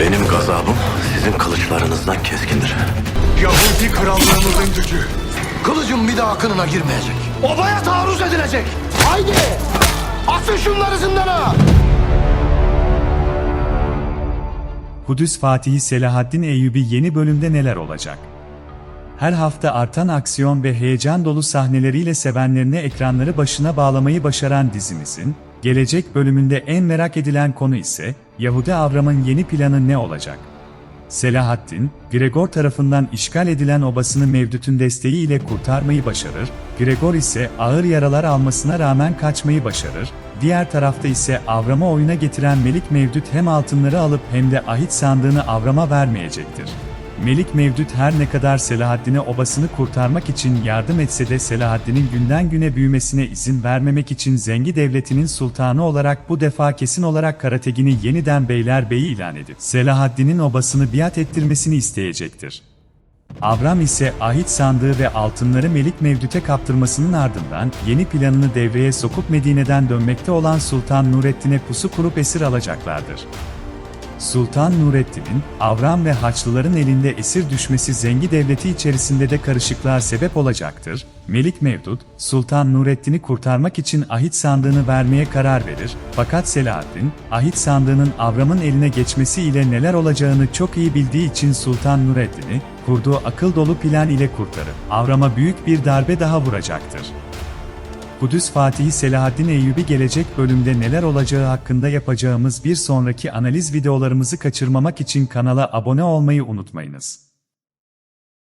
Benim gazabım sizin kılıçlarınızdan keskindir. Yahudi krallığımızın gücü. Kılıcım bir daha kınına girmeyecek. Obaya taarruz edilecek. Haydi! Atın şunları zindana! Kudüs Fatihi Selahaddin Eyyubi yeni bölümde neler olacak? Her hafta artan aksiyon ve heyecan dolu sahneleriyle sevenlerini ekranları başına bağlamayı başaran dizimizin, gelecek bölümünde en merak edilen konu ise, Yahudi Avram'ın yeni planı ne olacak? Selahaddin, Gregor tarafından işgal edilen obasını Mevdüt'ün desteğiyle kurtarmayı başarır, Gregor ise ağır yaralar almasına rağmen kaçmayı başarır, diğer tarafta ise Avram'ı oyuna getiren Melik Mevdüt hem altınları alıp hem de ahit sandığını Avram'a vermeyecektir. Melik Mevdüt her ne kadar Selahaddin'e obasını kurtarmak için yardım etse de Selahaddin'in günden güne büyümesine izin vermemek için Zengi Devleti'nin sultanı olarak bu defa kesin olarak Karategin'i yeniden Beylerbeyi ilan edip Selahaddin'in obasını biat ettirmesini isteyecektir. Avram ise ahit sandığı ve altınları Melik Mevdüt'e kaptırmasının ardından yeni planını devreye sokup Medine'den dönmekte olan Sultan Nurettin'e pusu kurup esir alacaklardır. Sultan Nurettin'in, Avram ve Haçlıların elinde esir düşmesi Zengi Devleti içerisinde de karışıklığa sebep olacaktır. Melik Mevdut, Sultan Nurettin'i kurtarmak için ahit sandığını vermeye karar verir, fakat Selahaddin, ahit sandığının Avram'ın eline geçmesiyle neler olacağını çok iyi bildiği için Sultan Nurettin'i, kurduğu akıl dolu plan ile kurtarıp, Avram'a büyük bir darbe daha vuracaktır. Kudüs Fatihi Selahaddin Eyyubi gelecek bölümde neler olacağı hakkında yapacağımız bir sonraki analiz videolarımızı kaçırmamak için kanala abone olmayı unutmayınız.